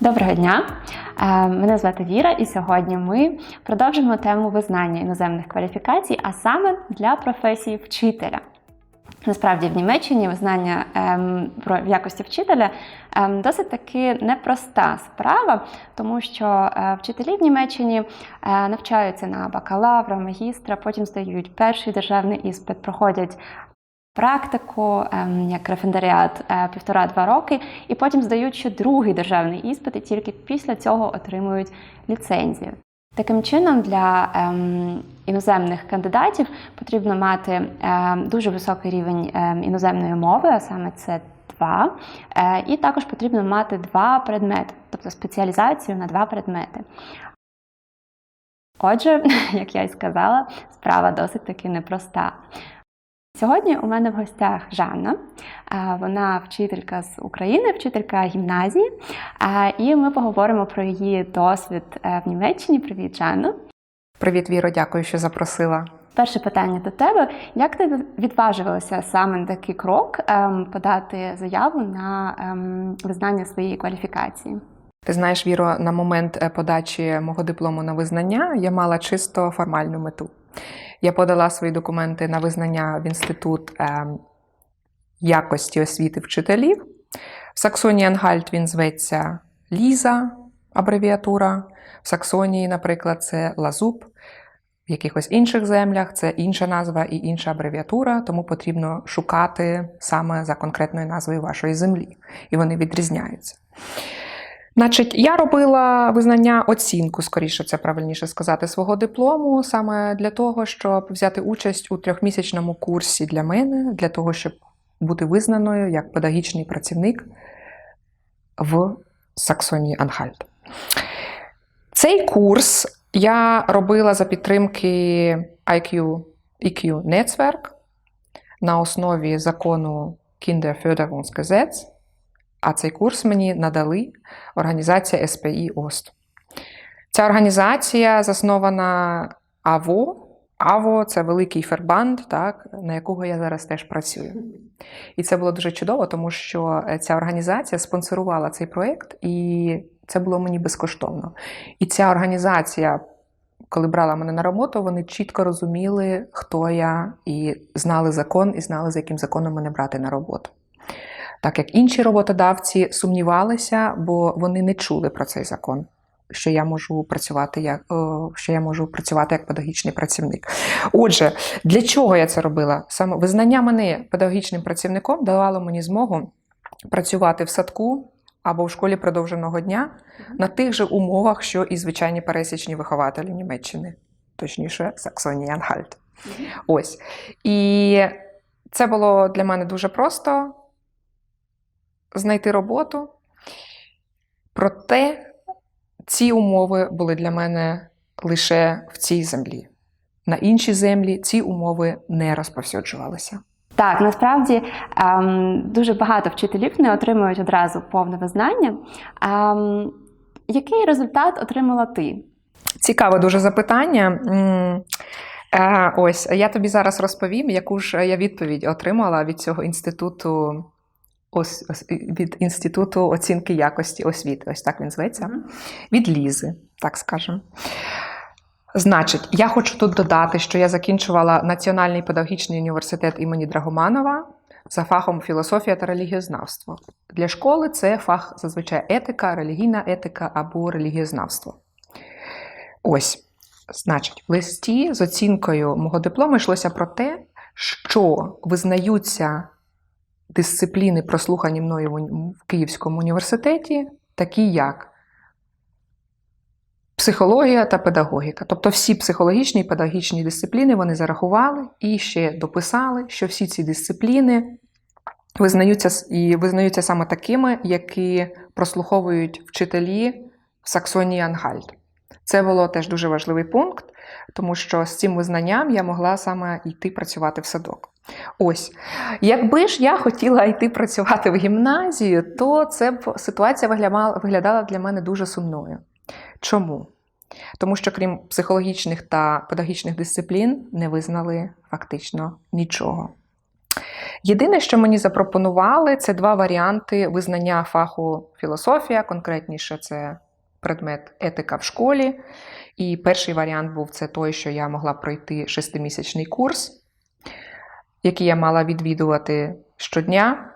Доброго дня! Е, Мене звати Віра, і сьогодні ми продовжимо тему визнання іноземних кваліфікацій, а саме для професії вчителя. Насправді, в Німеччині визнання ем, про в якості вчителя ем, досить таки непроста справа, тому що е, вчителі в Німеччині е, навчаються на бакалавра, магістра, потім здають перший державний іспит, проходять практику, ем, як референдаріат е, півтора-два роки, і потім здають ще другий державний іспит, і тільки після цього отримують ліцензію. Таким чином, для ем, іноземних кандидатів потрібно мати ем, дуже високий рівень ем, іноземної мови, а саме це 2, е, і також потрібно мати два предмети, тобто спеціалізацію на два предмети. Отже, як я й сказала, справа досить таки непроста. Сьогодні у мене в гостях Жанна. Вона вчителька з України, вчителька гімназії. І ми поговоримо про її досвід е, в Німеччині. Привіт, Жанна. Привіт, Віро, дякую, що запросила. Перше питання до тебе: як ти відважувалася саме на такий крок ем, подати заяву на ем, визнання своєї кваліфікації? Ти знаєш, Віро, на момент е, подачі мого диплому на визнання я мала чисто формальну мету. Я подала свої документи на визнання в інститут е, якості освіти вчителів. В Саксонії Ангальт він зветься Ліза, абревіатура. В Саксонії, наприклад, це Лазуб. В якихось інших землях це інша назва і інша абревіатура, тому потрібно шукати саме за конкретною назвою вашої землі, і вони відрізняються. Значить, я робила визнання оцінку, скоріше це правильніше сказати, свого диплому, саме для того, щоб взяти участь у трьохмісячному курсі для мене, для того, щоб бути визнаною як педагогічний працівник в Саксонії Анхальт. Цей курс я робила за підтримки IQ, EQ Netzwerk на основі закону Kinderförderungsgesetz, а цей курс мені надали організація СПІ ОСТ. Ця організація заснована АВО. АВО це великий фербанд, так, на якого я зараз теж працюю. І це було дуже чудово, тому що ця організація спонсорувала цей проєкт, і це було мені безкоштовно. І ця організація, коли брала мене на роботу, вони чітко розуміли, хто я, і знали закон, і знали, за яким законом мене брати на роботу. Так як інші роботодавці сумнівалися, бо вони не чули про цей закон. Що я можу працювати як що я можу працювати як педагогічний працівник. Отже, для чого я це робила? Саме визнання мене педагогічним працівником давало мені змогу працювати в садку або в школі продовженого дня на тих же умовах, що і звичайні пересічні вихователі Німеччини, точніше, Саксонії Анхальт. Ось. І це було для мене дуже просто знайти роботу. Проте ці умови були для мене лише в цій землі. На інші землі ці умови не розповсюджувалися. Так, насправді ем, дуже багато вчителів не отримують одразу повне визнання. Ем, який результат отримала ти? Цікаве дуже запитання. Е, Ось я тобі зараз розповім, яку ж я відповідь отримала від цього інституту ос- ос- від інституту оцінки якості освіти. Ось так він зветься. Від Лізи, так скажемо. Значить, я хочу тут додати, що я закінчувала Національний педагогічний університет імені Драгоманова за фахом філософія та релігієзнавство. Для школи це фах зазвичай етика, релігійна етика або релігієзнавство. Ось, значить, в листі з оцінкою мого диплому йшлося про те, що визнаються дисципліни, прослухані мною в Київському університеті, такі як психологія та педагогіка. Тобто всі психологічні і педагогічні дисципліни вони зарахували і ще дописали, що всі ці дисципліни визнаються і визнаються саме такими, які прослуховують вчителі в Саксонії Ангальт. Це було теж дуже важливий пункт, тому що з цим визнанням я могла саме йти працювати в садок. Ось, якби ж я хотіла йти працювати в гімназію, то це б ситуація виглядала, для мене дуже сумною. Чому? Тому що крім психологічних та педагогічних дисциплін не визнали фактично нічого. Єдине, що мені запропонували, це два варіанти визнання фаху філософія, конкретніше це предмет етика в школі. І перший варіант був це той, що я могла пройти шестимісячний курс, який я мала відвідувати щодня.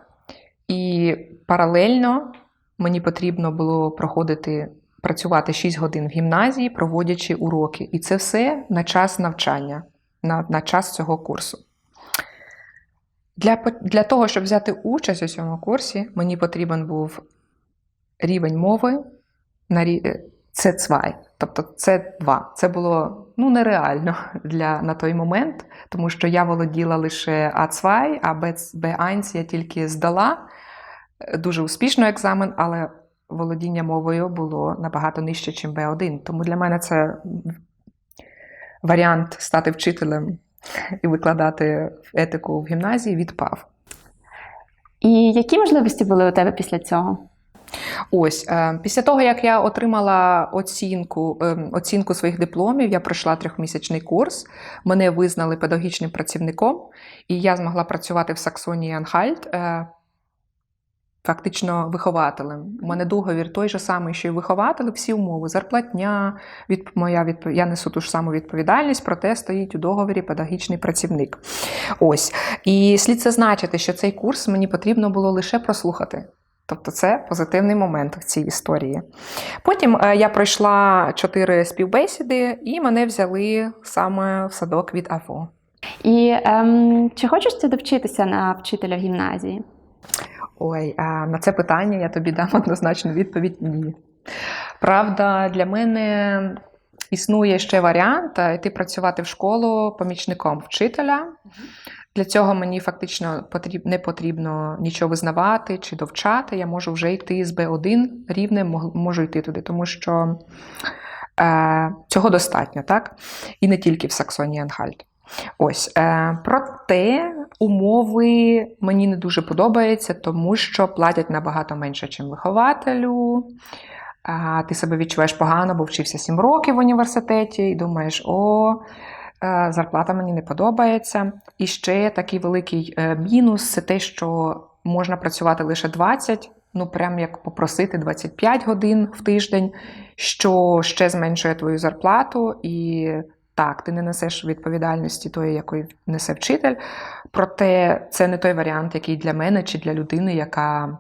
І паралельно мені потрібно було проходити, працювати 6 годин в гімназії, проводячи уроки. І це все на час навчання, на, на час цього курсу. Для, для того, щоб взяти участь у цьому курсі, мені потрібен був рівень мови на рі... е, C2. Тобто це 2. Це було ну, нереально для, на той момент, тому що я володіла лише А2, а B1 я тільки здала. Е, Дуже успішно екзамен, але володіння мовою було набагато нижче, ніж B1. Тому для мене це варіант стати вчителем і викладати етику в гімназії відпав. І які можливості були у тебе після цього? Ось е, після того, як я отримала оцінку, е, оцінку своїх дипломів, я пройшла трьохмісячний курс. Мене визнали педагогічним працівником, і я змогла працювати в Саксонії Анхальт. е, Фактично вихователем. У мене договір той же самий, що й вихователю, всі умови, зарплатня, від, моя відпов... я несу ту ж саму відповідальність, проте стоїть у договорі педагогічний працівник. Ось. І слід зазначити, що цей курс мені потрібно було лише прослухати. Тобто це позитивний момент в цій історії. Потім е, я пройшла чотири співбесіди, і мене взяли саме в садок від АФО. І ем, чи хочеш ти довчитися на вчителя в гімназії? Ой, а на це питання я тобі дам однозначну відповідь ні. Правда, для мене існує ще варіант е, йти працювати в школу помічником вчителя. Для цього мені фактично потріб, не потрібно нічого визнавати чи довчати. Я можу вже йти з Б1 рівнем, можу йти туди, тому що е, цього достатньо, так? І не тільки в Саксонії Анхальт. Ось, е, проте умови мені не дуже подобаються, тому що платять набагато менше, ніж вихователю. А, ти себе відчуваєш погано, бо вчився 7 років в університеті, і думаєш, о, е, зарплата мені не подобається. І ще такий великий е, мінус це те, що можна працювати лише 20, ну прям як попросити 25 годин в тиждень, що ще зменшує твою зарплату. І так, ти не несеш відповідальності тої, якої несе вчитель. Проте це не той варіант, який для мене чи для людини, яка,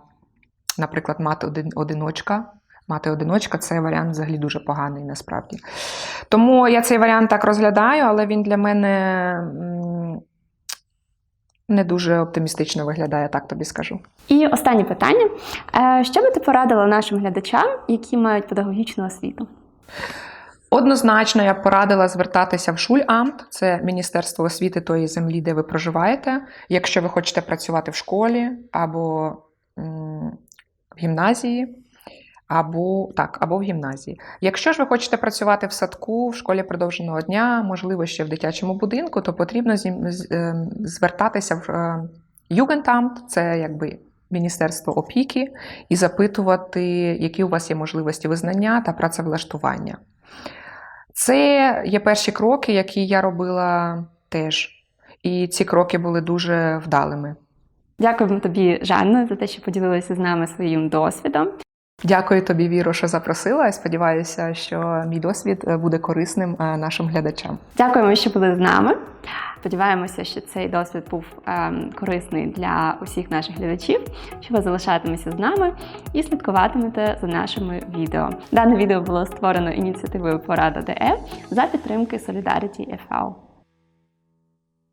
наприклад, мати один, одиночка. Мати одиночка це варіант взагалі дуже поганий насправді. Тому я цей варіант так розглядаю, але він для мене не дуже оптимістично виглядає, так тобі скажу. І останнє питання: Е, що би ти порадила нашим глядачам, які мають педагогічну освіту? Однозначно, я б порадила звертатися в Шульамт, це Міністерство освіти тої землі, де ви проживаєте. Якщо ви хочете працювати в школі або в гімназії, або так, або в гімназії. Якщо ж ви хочете працювати в садку, в школі продовженого дня, можливо, ще в дитячому будинку, то потрібно ем, звертатися в е, Югентамт, це якби Міністерство опіки, і запитувати, які у вас є можливості визнання та працевлаштування. Це є перші кроки, які я робила теж. І ці кроки були дуже вдалими. Дякуємо тобі, Жанно, за те, що поділилася з нами своїм досвідом. Дякую тобі, Віро, що запросила. Сподіваюся, що мій досвід е, буде корисним е, нашим глядачам. Дякуємо, що були з нами. Сподіваємося, що цей досвід був ем, корисний для усіх наших глядачів, що ви залишатимеся з нами і слідкуватимете за нашими відео. Дане відео було створено ініціативою Порада ДЕ за підтримки Solidarity FL.